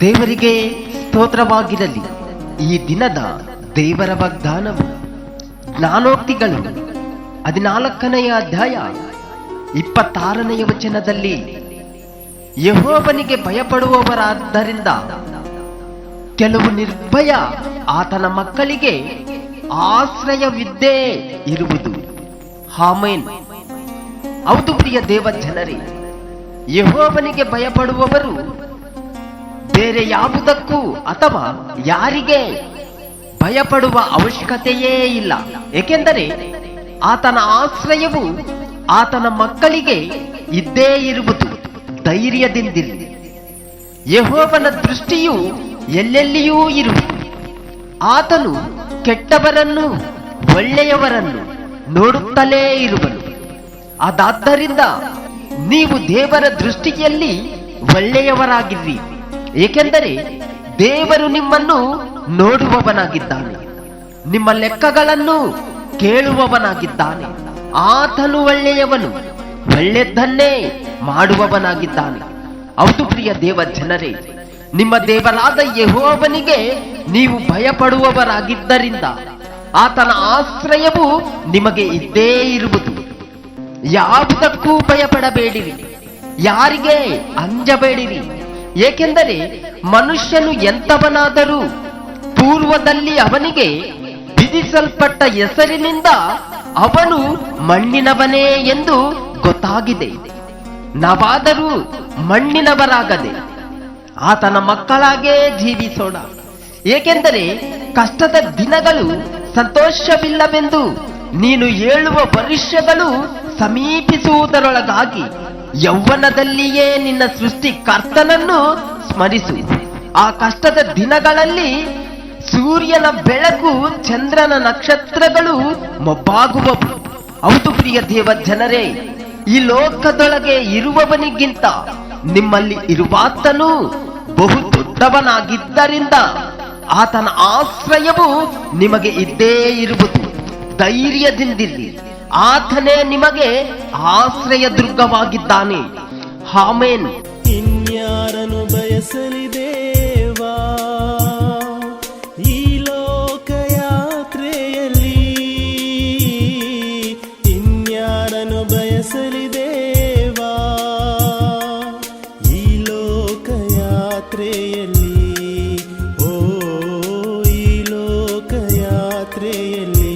ದೇವರಿಗೆ ಸ್ತೋತ್ರವಾಗಿರಲಿ. ಈ ದಿನದ ದೇವರ ವಾಗ್ದಾನವು ಜ್ಞಾನೋಕ್ತಿಗಳು ಹದಿನಾಲ್ಕನೆಯ ಅಧ್ಯಾಯ ಇಪ್ಪತ್ತಾರನೆಯ ವಚನದಲ್ಲಿ ಯಹೋವನಿಗೆ ಭಯಪಡುವವರಾದ್ದರಿಂದ ಕೆಲವು ನಿರ್ಭಯ ಆತನ ಮಕ್ಕಳಿಗೆ ಆಶ್ರಯವಿದ್ದೇ ಇರುವುದು. ಹಾಮೇನ್. ಹೌದು ಪ್ರಿಯ ದೇವ ಜನರೇ ಯಹೋವನಿಗೆ ಭಯಪಡುವವರು ಬೇರೆ ಯಾವುದಕ್ಕೂ ಅಥವಾ ಯಾರಿಗೆ ಭಯಪಡುವ ಅವಶ್ಯಕತೆಯೇ ಇಲ್ಲ. ಏಕೆಂದರೆ ಆತನ ಆಶ್ರಯವು ಆತನ ಮಕ್ಕಳಿಗೆ ಇದ್ದೇ ಇರುವುದು ಧೈರ್ಯದಿಂದಿರಲಿ ಯಹೋವನ ದೃಷ್ಟಿಯು ಎಲ್ಲೆಲ್ಲಿಯೂ ಇರುವುದು. ಆತನು ಕೆಟ್ಟವರನ್ನು, ಒಳ್ಳೆಯವರನ್ನು ನೋಡುತ್ತಲೇ ಇರುವನು. ಅದಾದ್ದರಿಂದ ನೀವು ದೇವರ ದೃಷ್ಟಿಯಲ್ಲಿ ಒಳ್ಳೆಯವರಾಗಿರ್ರಿ ಏಕೆಂದರೆ ದೇವರು ನಿಮ್ಮನ್ನು ನೋಡುವವನಾಗಿದ್ದಾನೆ. ನಿಮ್ಮ ಲೆಕ್ಕಗಳನ್ನು ಕೇಳುವವನಾಗಿದ್ದಾನೆ. ಆತನು ಒಳ್ಳೆಯವನು, ಒಳ್ಳೆದ್ದನ್ನೇ ಮಾಡುವವನಾಗಿದ್ದಾನೆ. ಹೌದು ಪ್ರಿಯ ದೇವ ಜನರೇ ನಿಮ್ಮ ದೇವರಾದ ಯಹೋವನಿಗೆ ನೀವು ಭಯಪಡುವವರಾಗಿದ್ದರಿಂದ. ಆತನ ಆಶ್ರಯವು ನಿಮಗೆ ಇದ್ದೇ ಇರುವುದು. ಯಾವುದಕ್ಕೂ ಭಯಪಡಬೇಡಿರಿ. ಯಾರಿಗೆ ಅಂಜಬೇಡಿರಿ. ಏಕೆಂದರೆ ಮನುಷ್ಯನು ಎಂತವನಾದರೂ ಪೂರ್ವದಲ್ಲಿ ಅವನಿಗೆ ವಿಧಿಸಲ್ಪಟ್ಟ ಹೆಸರಿನಿಂದ ಅವನು ಮಣ್ಣಿನವನೇ ಎಂದು ಗೊತ್ತಾಗಿದೆ. ನಾವಾದರೂ ಮಣ್ಣಿನವರಾಗದೆ ಆತನ ಮಕ್ಕಳಾಗೇ ಜೀವಿಸೋಣ. ಏಕೆಂದರೆ ಕಷ್ಟದ ದಿನಗಳು ಸಂತೋಷವಿಲ್ಲವೆಂದು ನೀನು ಹೇಳುವ ಭವಿಷ್ಯಗಳು ಸಮೀಪಿಸುವುದರೊಳಗಾಗಿ ಯೌವನದಲ್ಲಿಯೇ ನಿನ್ನ ಸೃಷ್ಟಿಕರ್ತನನ್ನು ಸ್ಮರಿಸು. ಆ ಕಷ್ಟದ ದಿನಗಳಲ್ಲಿ ಸೂರ್ಯನ ಬೆಳಕು ಚಂದ್ರನ ನಕ್ಷತ್ರಗಳು ಮೊಬ್ಬಾಗುವವು. ಹೌದು ಪ್ರಿಯ ದೇವ ಜನರೇ ಈ ಲೋಕದೊಳಗೆ ಇರುವವನಿಗಿಂತ ನಿಮ್ಮಲ್ಲಿ ಇರುವಾತನು ಬಹು ದೊಡ್ಡವನಾಗಿದ್ದರಿಂದ ಆತನ ಆಶ್ರಯವು ನಿಮಗೆ ಇದ್ದೇ ಇರುವುದು. ಧೈರ್ಯದಿಂದಿಲ್ಲಿ ಆತನೇ ನಿಮಗೆ ಆಶ್ರಯ ದುರ್ಗವಾಗಿದ್ದಾನೆ ಹಾಮೇನ್ ಇನ್ಯಾರನು ಬಯಸಲಿ ದೇವಾ, ಈ ಲೋಕ ಯಾತ್ರೆಯಲ್ಲಿ ಇನ್ಯಾರನು ಈ ಲೋಕ ಯಾತ್ರೆಯಲ್ಲಿ ಸೇವೆಯಲ್ಲಿ